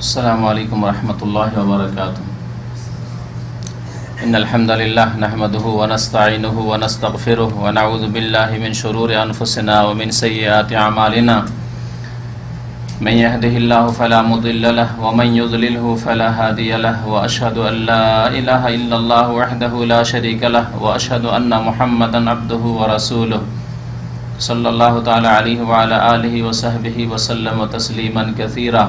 السلام علیکم ورحمۃ اللہ وبرکاتہ۔ ان الحمد للہ نحمده ونستعینه ونستغفره ونعوذ باللہ من شرور انفسنا ومن سیئات اعمالنا۔ من يهده الله فلا مضل له ومن يضلله فلا هادي له واشهد ان لا اله الا الله وحده لا شريك له واشهد ان محمدا عبده ورسوله صلی اللہ تعالی علیہ وعلى آلہ وصحبہ وسلم تسلیما كثيرا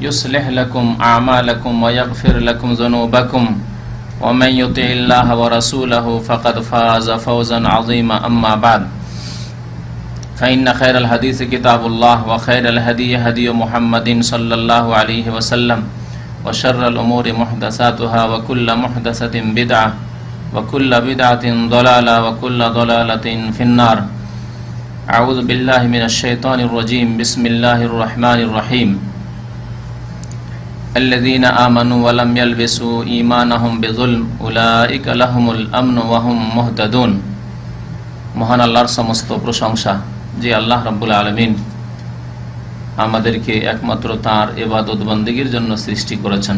يصلح لكم أعمالكم ويغفر لكم ذنوبكم ومن يطع الله ورسوله فقد فاز فوزا عظيما. أما بعد، فإن خير الحديث كتاب الله وخير الهدي هدي محمد صلى الله عليه وسلم وشر الأمور محدثاتها وكل محدثة بدعة وكل بدعة ضلالة وكل ضلالة في النار. أعوذ بالله من الشيطان الرجيم. بسم الله الرحمن الرحيم. الذين آمنوا ولم يلبسوا إيمانهم بظلم أولئك لهم الأمن وهم مهتدون মহান আল্লাহর সমস্ত প্রশংসা যে আল্লাহ রাব্বুল আলমিন আমাদেরকে একমাত্র তাঁর এবাদত বন্দীগীর জন্য সৃষ্টি করেছেন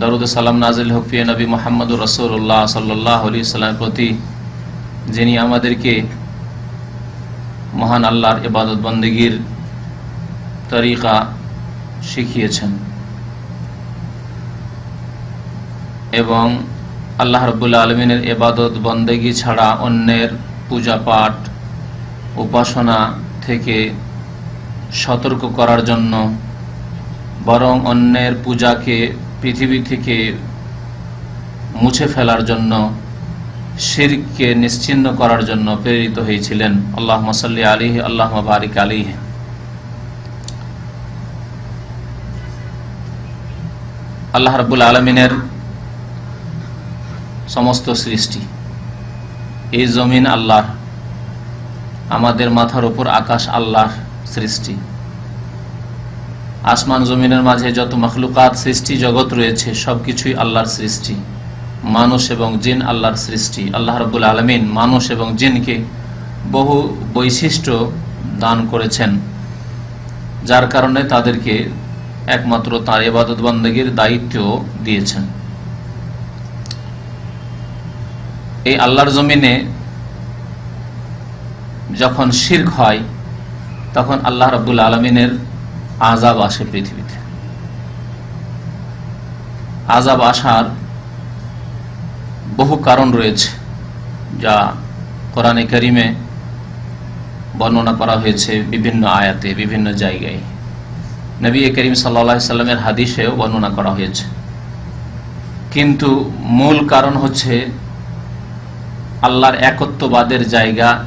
দরুদ সালাম নাজিল হকিয়ে নবী মোহাম্মদুর রসুল্লাহ সাল্লাহ আলি সাল্লামের প্রতি যিনি আমাদেরকে মহান আল্লাহর এবাদত বন্দীগীর তরিকা শিখিয়েছেন। এবং আল্লাহ রবুল্লা আলমিনের এবাদত বন্দেগী ছাড়া অন্যের পূজা পাঠ, উপাসনা থেকে সতর্ক করার জন্য বরং অন্যের পূজাকে পৃথিবী থেকে মুছে ফেলার জন্য শিরকে নিশ্চিন্ন করার জন্য প্রেরিত হয়েছিলেন। আল্লাহ মসাল্লি আলী আল্লাহ বারিক আলী আল্লাহ রবুল আলমিনের সমস্ত সৃষ্টি। এই জমিন আল্লাহর, আমাদের মাথার উপর আকাশ আল্লাহর সৃষ্টি। আসমান জমিনের মাঝে যত মখলুকাত সৃষ্টি জগৎ রয়েছে সব কিছুই আল্লাহর সৃষ্টি। মানুষ এবং জিন আল্লাহর সৃষ্টি। আল্লাহ রবুল আলমিন মানুষ এবং জিনকে বহু বৈশিষ্ট্য দান করেছেন, যার কারণে তাদেরকে একমাত্র তার এবাদত বন্দীর দায়িত্ব দিয়েছেন। এই আল্লাহর জমিনে যখন শির্ক হয়, তখন আল্লাহ রব্বুল আলমিনের আজাব আসে পৃথিবীতে। আজাব আসার বহু কারণ রয়েছে, যা কোরআনে করিমে বর্ণনা করা হয়েছে বিভিন্ন আয়াতে, বিভিন্ন জায়গায়। নবী করিম সাল্লা সাল্লামের হাদিসেও বর্ণনা করা হয়েছে। কিন্তু মূল কারণ হচ্ছে আল্লাহর একত্ববাদের জায়গা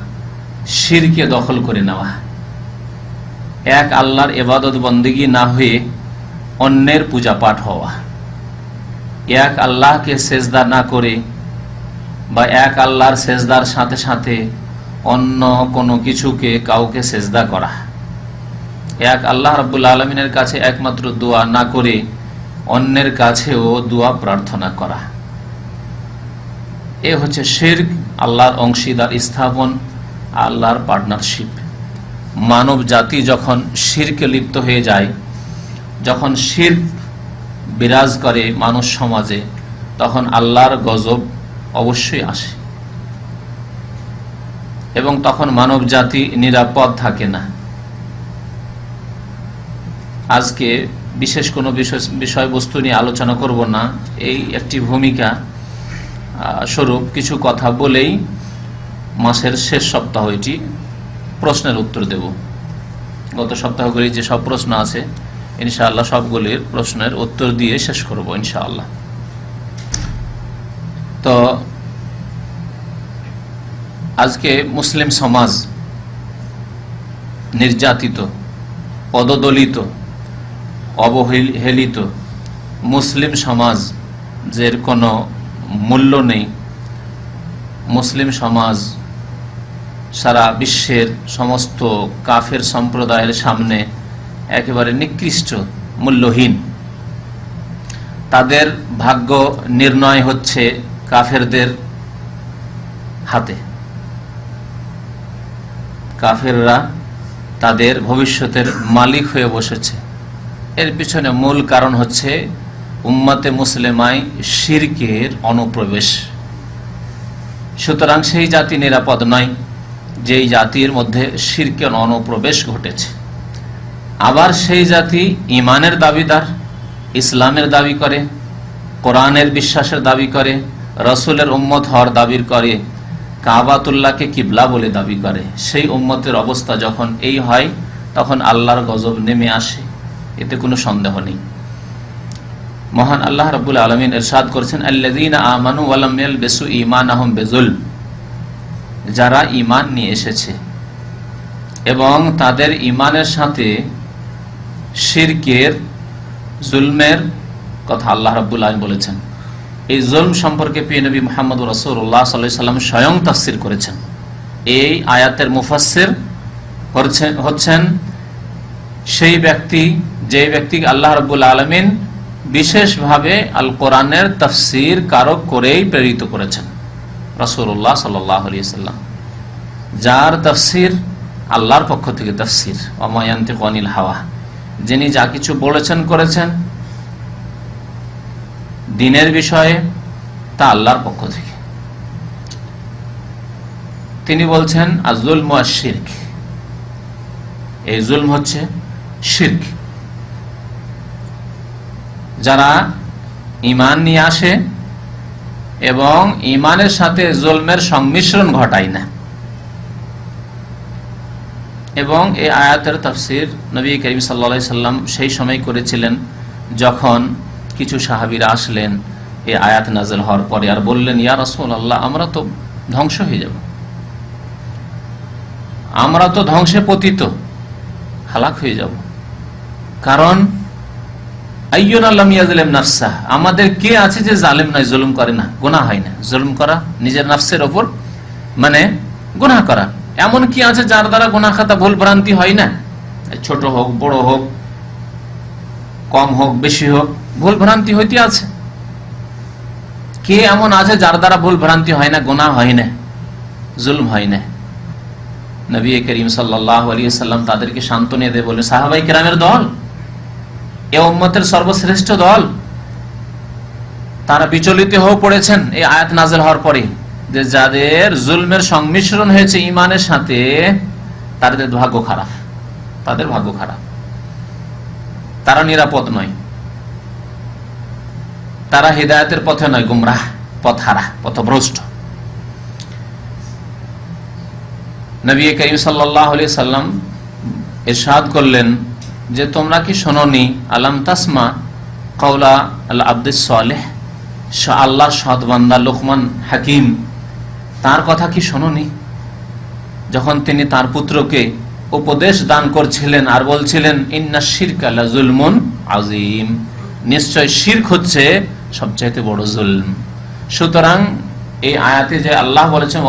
শিরকে দখল করে নেওয়া। এক আল্লাহর এবাদত বন্দিগি না হয়ে অন্যের পূজা পাঠ হওয়া। এক আল্লাহকে সেজদা না করে বা এক আল্লাহর সেজদার সাথে সাথে অন্য কোনো কিছুকে কাউকে সেজদা করা। এক আল্লাহ রব্বুল আলমিনের কাছে একমাত্র দোয়া না করে অন্যের কাছেও দোয়া প্রার্থনা করা। এ হচ্ছে শির্ক, আল্লাহর অংশীদার স্থাপন, আল্লাহর পার্টনারশিপ মানব জাতি যখন শিরকে লিপ্ত হয়ে যায়, যখন শির বিরাজ করে মানুষ সমাজে, তখন আল্লাহর গজব অবশ্যই আসে। এবং তখন মানব জাতি নিরাপদ থাকে না। আজকে বিশেষ কোনো বিষয়বস্তু নিয়ে আলোচনা করব না। এই একটি ভূমিকা স্বরূপ কিছু কথা বলেই মাসের শেষ সপ্তাহ এটি প্রশ্নের উত্তর দেব। গত সপ্তাহগুলি যে সব প্রশ্ন আছে, ইনশাআল্লাহ সবগুলির প্রশ্নের উত্তর দিয়ে শেষ করব ইনশাআল্লাহ। তো, আজকে মুসলিম সমাজ নির্যাতিত, পদদলিত অবহেলিত মুসলিম সমাজ যের কোনো মূল্য নেই। মুসলিম সমাজ সারা বিশ্বের সমস্ত কাফের সম্প্রদায়ের সামনে একেবারে নিকৃষ্ট, মূল্যহীন। তাদের ভাগ্য নির্ণয় হচ্ছে কাফেরদের হাতে। কাফেররা তাদের ভবিষ্যতের মালিক হয়ে বসেছে। এর পিছনে মূল কারণ হচ্ছে উম্মাতে মুসলেমাই শিরকের অনুপ্রবেশ। সুতরাং সেই জাতি নিরাপদ নয়, যেই জাতির মধ্যে শিরকের অনুপ্রবেশ ঘটেছে। আবার সেই জাতি ইমানের দাবিদার, ইসলামের দাবি করে, কোরআনের বিশ্বাসের দাবি করে, রসুলের উম্মত হওয়ার দাবি করে, কাবাতুল্লাহকে কিবলা বলে দাবি করে। সেই উম্মতের অবস্থা যখন এই হয়, তখন আল্লাহর গজব নেমে আসে। এতে কোনো সন্দেহ নেই। মহান আল্লাহ রবুল আলমিন এরশাদ করেছেন আল্লাদিন যারা ইমান নিয়ে এসেছে এবং তাদের ইমানের সাথে শিরকের জুলমের কথা আল্লাহ রব্বুল আলম বলেছেন। এই জুলম সম্পর্কে পিয়ে নবী মোহাম্মদ রসুল্লাহ সাল্লাম স্বয়ং তাফসির করেছেন। এই আয়াতের মুফাসের হচ্ছেন সেই ব্যক্তি যে ব্যক্তি আল্লাহ রব্বুল আলমিন বিশেষভাবে আল কোরআনের তফসির কারক করেই প্রেরিত করেছেন রসুল্লাহ সাল্লাম যার তফসির আল্লাহর পক্ষ থেকে তফসির অমায়ান্তিক অনিল হাওয়া। যিনি যা কিছু বলেছেন করেছেন দিনের বিষয়ে, তা আল্লাহর পক্ষ থেকে। তিনি বলছেন আজুল শির্ক এই জুলম হচ্ছে শির্ক। যারা ইমান নিয়ে আসে এবং ইমানের সাথে জুলমের সংমিশ্রণ ঘটায় না। এবং এই আয়াতের তফসির নবী করিম সাল্লা সাল্লাম সেই সময় করেছিলেন যখন কিছু সাহাবিরা আসলেন, এই আয়াত নাজেল হওয়ার পরে আর বললেন, ইয়া রসুল আল্লাহ আমরা তো ধ্বংস হয়ে যাব। আমরা তো ধ্বংসে পতিত, হালাক হয়ে যাব। কারণ নাফসা, আমাদের কে আছে যে জালেম নয়, জুলুম করে না গোনা হয় না। জুলুম করা নিজের নাফসের ওপর মানে গোনা করা। এমন কি আছে যার দ্বারা গোনা খাতা ভুল ভ্রান্তি হয় না? ছোট হোক, বড় হোক, কম হোক, বেশি হোক, ভুল ভ্রান্তি হইতে আছে। কে এমন আছে যার দ্বারা ভুল ভ্রান্তি হয় না গোনা হয় না, জুলম হয় না? নবী করিম সাল্লাহ আলী সাল্লাম তাদেরকে সান্ত্বনা দেয় বলে সাহাবাই কেরামের দল এ উম্মতের সর্বশ্রেষ্ঠ দল। তারা বিচলিত হয়ে পড়েছেন এই আয়াত নাজেল হওয়ার পরে যে যাদের জুলমের সংমিশ্রণ হয়েছে ইমানের সাথে, তাদের ভাগ্য খারাপ। তাদের ভাগ্য খারাপ। তারা নিরাপদ নয়। তারা হৃদায়তের পথে নয়, গুমরাহ, পথহারা, পথভ্রষ্ট। নবী করিম সাল্লাহ সাল্লাম এরশাদ করলেন যে তোমরা কি শোনি আলাম তাসমা কৌলা আল্লাহ আব্দুল সালেহ আল্লাহর সদবান্দা লোকমান হাকিম, তার কথা কি শোনি যখন তিনি তার পুত্রকে উপদেশ দান করছিলেন আর বলছিলেন, ইন্না শিরক আল্লাহ জুলমুন আজিম নিশ্চয় শির্ক হচ্ছে সবচাইতে বড় জুলম। সুতরাং এই আয়াতে যে আল্লাহ বলেছেন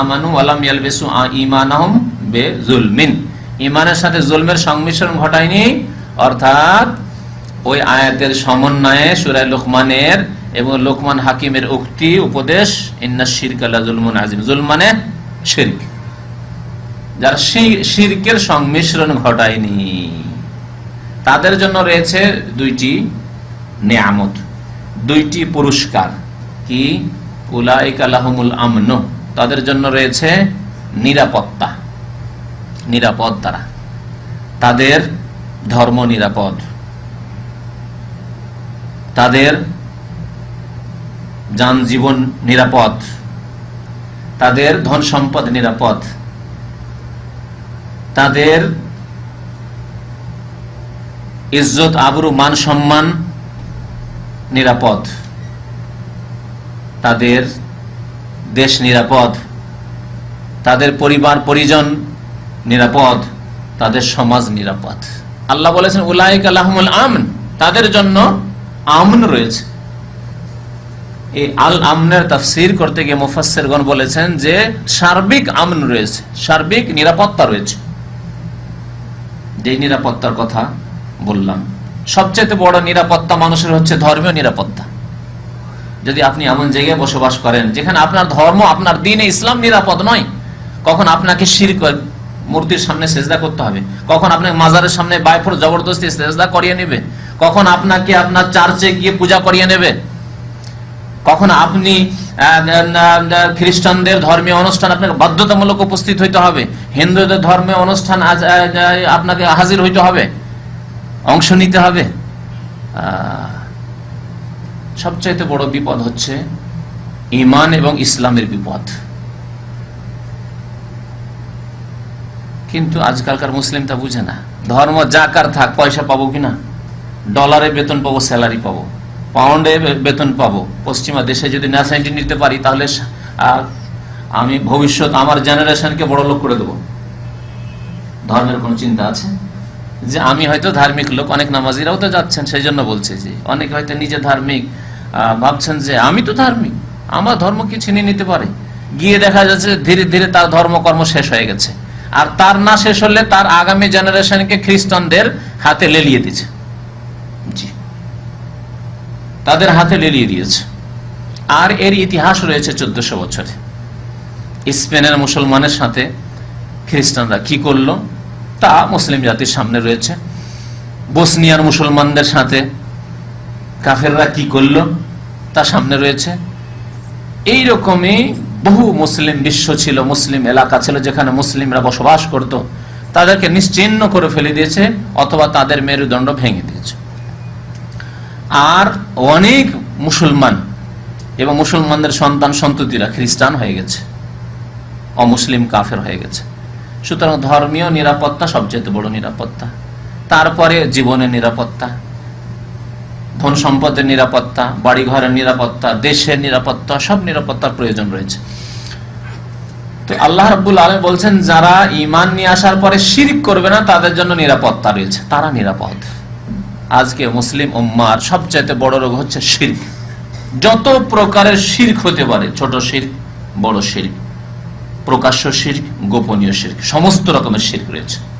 আমানু আলাম ইয়ালবেসু ইমানাহুম বে জুলমিন ইমানের সাথে জুলমের সংমিশ্রণ ঘটায়নি, অর্থাৎ ওই আয়াতের সমন্বয়ে সুরাই লোকমানের এবং লোকমান হাকিমের উক্তি উপদেশ, ইন্না শিরক আল্লাহ জুলমুন আজিম মানে শির্ক। যারা শিরকের সংমিশ্রণ ঘটায়নি। তাদের জন্য রয়েছে দুইটি নেয়ামত, দুইটি পুরস্কার। কি? উলাইক আলাহমুল আমন। তাদের জন্য রয়েছে নিরাপত্তা। নিরাপদ তারা। তাদের ধর্ম নিরাপদ। তাদের যান জীবন নিরাপদ। তাদের ধন সম্পদ নিরাপদ। তাদের ইজ্জত, আবরু, মান সম্মান নিরাপদ। তাদের দেশ নিরাপদ। তাদের পরিবার, পরিজন নিরাপদ, তাদের সমাজ নিরাপদ। আল্লাহ বলেছেন, উলাইক আল্লাহমুল আমন তাদের জন্য আমন রয়েছে। এই আল আমনের তাফসির করতে গিয়ে মুফাসসিরগণ বলেছেন যে, সার্বিক আমন রয়েছে, সার্বিক নিরাপত্তা রয়েছে। যে নিরাপত্তার কথা বললাম, সবচেয়ে বড় নিরাপত্তা মানুষের হচ্ছে ধর্মীয় নিরাপত্তা। যদি আপনি এমন জায়গায় বসবাস করেন, যেখানে আপনার ধর্ম, আপনার দিনে ইসলাম নিরাপদ নয়, কখন আপনাকে শির মূর্তির সামনে সেজদা করতে হবে। কখন আপনাকে মাজারের সামনে বাইফর জবরদস্তি সেজদা করিয়ে নেবে? কখন আপনাকে আপনার চার্চে গিয়ে পূজা করিয়ে নেবে? কখন আপনি খ্রিস্টানদের ধর্মীয় অনুষ্ঠান আপনাকে বাধ্যতামূলক উপস্থিত হইতে হবে? হিন্দুদের ধর্মীয় অনুষ্ঠান আপনাকে হাজির হইতে হবে? অংশ নিতে হবে? সবচাইতে বড় বিপদ হচ্ছে ইমান এবং ইসলামের বিপদ। কিন্তু আজকালকার মুসলিম তা বুঝে না। ধর্ম যাকার থাক, পয়সা পাবো কিনা ডলারে বেতন পাবো স্যালারি পাবো। পাউন্ডে বেতন পাবো। পশ্চিমা দেশে যদি ন্যাশনালিটি নিতে পারি, তাহলে আমি ভবিষ্যৎ আমার জেনারেশনকে বড় লোক করে দেবো। ধর্মের কোন চিন্তা আছে? যে আমি হয়তো ধার্মিক লোক, অনেক নামাজিরাও তো যাচ্ছেন সেই জন্য বলছে যে, অনেকে হয়তো নিজে ধার্মিক ভাবছেন যে আমি তো ধার্মিক, আমার ধর্ম কি ছিনিয়ে নিতে পারে? গিয়ে দেখা যাচ্ছে ধীরে ধীরে তার ধর্মকর্ম শেষ হয়ে গেছে। আর তার না শেষ হলে তার আগামী জেনারেশনকে খ্রিস্টানদের হাতে লেলিয়ে দিচ্ছে জি। তাদের হাতে লেলিয়ে দিয়েছে। আর এর ইতিহাস রয়েছে চোদ্দশো বছরে। স্পেনের মুসলমানের সাথে খ্রিস্টানরা কি করল? তা মুসলিম জাতির সামনে রয়েছে। বসনিয়ার মুসলমানদের সাথে কাফেররা কি করল? তা সামনে রয়েছে। এই রকমই বহু মুসলিম বিশ্ব ছিল, মুসলিম এলাকা ছিল যেখানে মুসলিমরা বসবাস করত। তাদেরকে নিশ্চিন্ন করে ফেলে দিয়েছে অথবা তাদের মেরুদণ্ড ভেঙে দিয়েছে। আর অনেক মুসলমান এবং মুসলমানদের সন্তান সন্ততিরা খ্রিস্টান হয়ে গেছে, অমুসলিম কাফের হয়ে গেছে। সুতরাং ধর্মীয় নিরাপত্তা সবচেয়ে বড় নিরাপত্তা। তারপরে জীবনের নিরাপত্তা। ধন সম্পদের নিরাপত্তা, বাড়িঘরের নিরাপত্তা, দেশের নিরাপত্তা, সব নিরাপত্তার প্রয়োজন রয়েছে। তো আল্লাহ রাবুল আলম বলছেন, যারা ইমান নিয়ে আসার পরে শিরিক করবে না, তাদের জন্য নিরাপত্তা রয়েছে। তারা নিরাপদ। আজকে মুসলিম উম্মার সবচাইতে বড় রোগ হচ্ছে শির্ক। যত প্রকারের শির্ক হতে পারে, ছোট শির্ক, বড় শির্ক, প্রকাশ্য শির্ক, গোপনীয় শির্ক, সমস্ত রকমের শির্ক রয়েছে।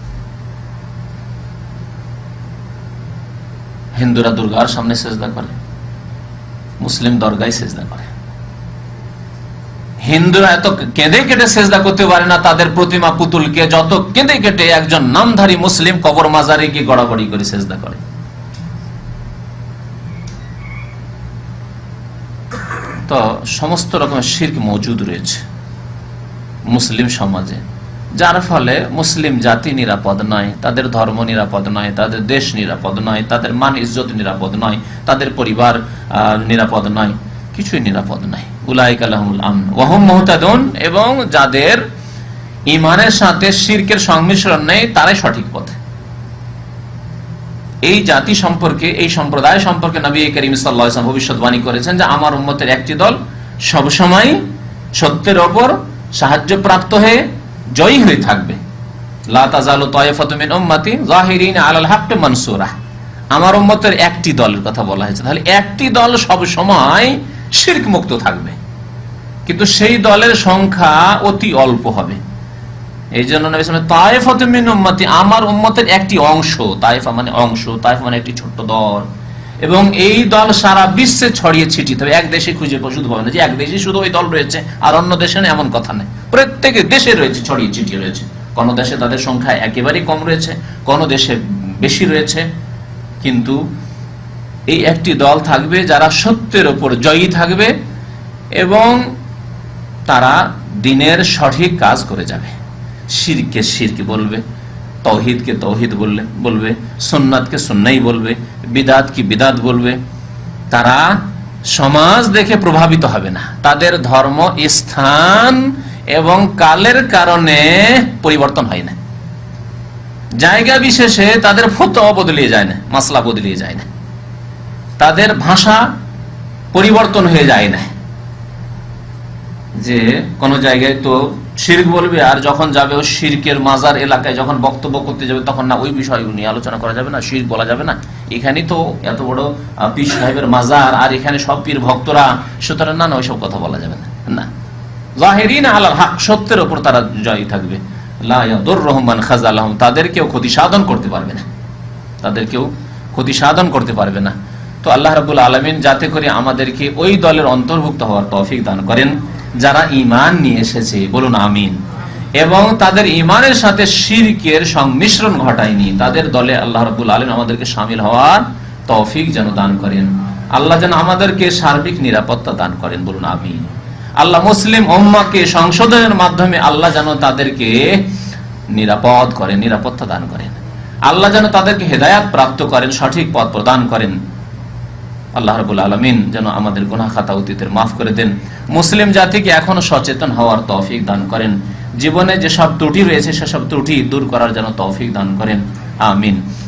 হিন্দুরা দুর্গার সামনে সেজদা করে, মুসলিম দরগায় সেজদা করে। হিন্দুরা এত কেঁদে কেটে সেজদা করতে পারে না, তাদের প্রতিমা, পুতুলকে যত কেঁদে কেটে একজন নামধারী মুসলিম কবর মাজারে গিয়ে গড়াগড়ি করে সেজদা করে। তো সমস্ত রকমের শির্ক মজুদ রয়েছে মুসলিম সমাজে। যার ফলে মুসলিম জাতি নিরাপদ নয়, তাদের ধর্ম নিরাপদ নয়, তাদের দেশ নিরাপদ নয়, তাদের মান ইজ্জত নিরাপদ নয়, তাদের পরিবার নিরাপদ নয়, কিছুই নিরাপদ নয়। উলাইক আলহমুল আমন। ওহম এবং যাদের ইমানের সাথে শির্কের সংমিশ্রণ নেই, তারাই সঠিক পথে। এই জাতি সম্পর্কে, এই সম্প্রদায় সম্পর্কে নবী করিম সাল্লাহ ভবিষ্যৎবাণী করেছেন যে, আমার উম্মতের একটি দল সবসময় সত্যের ওপর সাহায্য প্রাপ্ত হয়ে জয়ী হয়ে থাকবে আমার উম্মতের একটি দলের কথা বলা হয়েছে। তাহলে একটি দল সব সময় শির্ক মুক্ত থাকবে। কিন্তু সেই দলের সংখ্যা অতি অল্প হবে। এই জন্য তাইফতমিনী আমার উম্মতের একটি অংশ। তাইফা মানে অংশ, তাইফা মানে একটি ছোট্ট দল। এবং এই দল সারা বিশ্বে ছড়িয়ে ছিটিয়ে তবে এক দেশে খুঁজে শুধু হবে না যে এক দেশে শুধু ওই দল রয়েছে, আর অন্য দেশে না, এমন কথা নেই। প্রত্যেক দেশে রয়েছে, ছড়িয়ে ছিটিয়ে রয়েছে। কোন দেশে তাদের সংখ্যা একেবারেই কম রয়েছে, কোন দেশে বেশি রয়েছে। কিন্তু এই একটি দল থাকবে যারা সত্যের ওপর জয়ী থাকবে এবং তারা দিনের সঠিক কাজ করে যাবে। শিরকে শিরকে বলবে, তৌহিদকে তৌহিদ বললে, বলবে সোননাথকে সন্ন্যাই বলবে বিদাত কি বিদাত বলবে? তারা সমাজ দেখে প্রভাবিত হবে না। তাদের ধর্ম, স্থান এবং কালের কারণে পরিবর্তন হয় না। জায়গা বিশেষে তাদের ফতো বদলিয়ে যায় না, মাসলা বদলিয়ে যায় না। তাদের ভাষা পরিবর্তন হয়ে যায় না। যে কোন জায়গায় তো শির্ক বলবে, আর যখন যাবে ও শিরকের মাজার এলাকায় যখন বক্তব্য করতে যাবে, তখন না, ওই বিষয় নিয়ে আলোচনা করা যাবে না, শির্ক বলা যাবে না। এখানেই তো এত বড় পীর সাহেবের মাজার, আর এখানে সব পীর ভক্তরা। সুতরাং না না, ওইসব কথা বলা যাবে না। না। জাহেরিন আলাল হক, সত্যের ওপর তারা জয়ী থাকবে। লা ইয়াদুর রহমান খাজালাহম তাদেরকেও ক্ষতি সাধন করতে পারবে না। তাদেরকেও ক্ষতি সাধন করতে পারবে না। তো আল্লাহ রাবুল আলমিন যাতে করে আমাদেরকে ওই দলের অন্তর্ভুক্ত হওয়ার তৌফিক দান করেন। যারা ইমান নিয়ে এসেছে, বলুন আমিন। এবং তাদের ইমানের সাথে শিরকের সংমিশ্রণ ঘটায়নি। তাদের দলে আল্লাহ রাবুল আলম আমাদেরকে সামিল হওয়ার তৌফিক যেন দান করেন। আল্লাহ যেন আমাদেরকে সার্বিক নিরাপত্তা দান করেন, বলুন আমিন। আল্লাহ মুসলিম ওম্মাকে সংশোধনের মাধ্যমে আল্লাহ যেন তাদেরকে নিরাপদ করেন, নিরাপত্তা দান করেন। আল্লাহ যেন তাদেরকে হেদায়াত প্রাপ্ত করেন, সঠিক পথ প্রদান করেন। আল্লাহ রবুল আলমিন যেন আমাদের গুনা খাতা অতীতের মাফ করে দেন। মুসলিম জাতিকে এখনও সচেতন হওয়ার তৌফিক দান করেন। জীবনে যেসব ত্রুটি রয়েছে, সেসব ত্রুটি দূর করার যেন তৌফিক দান করেন। আমিন।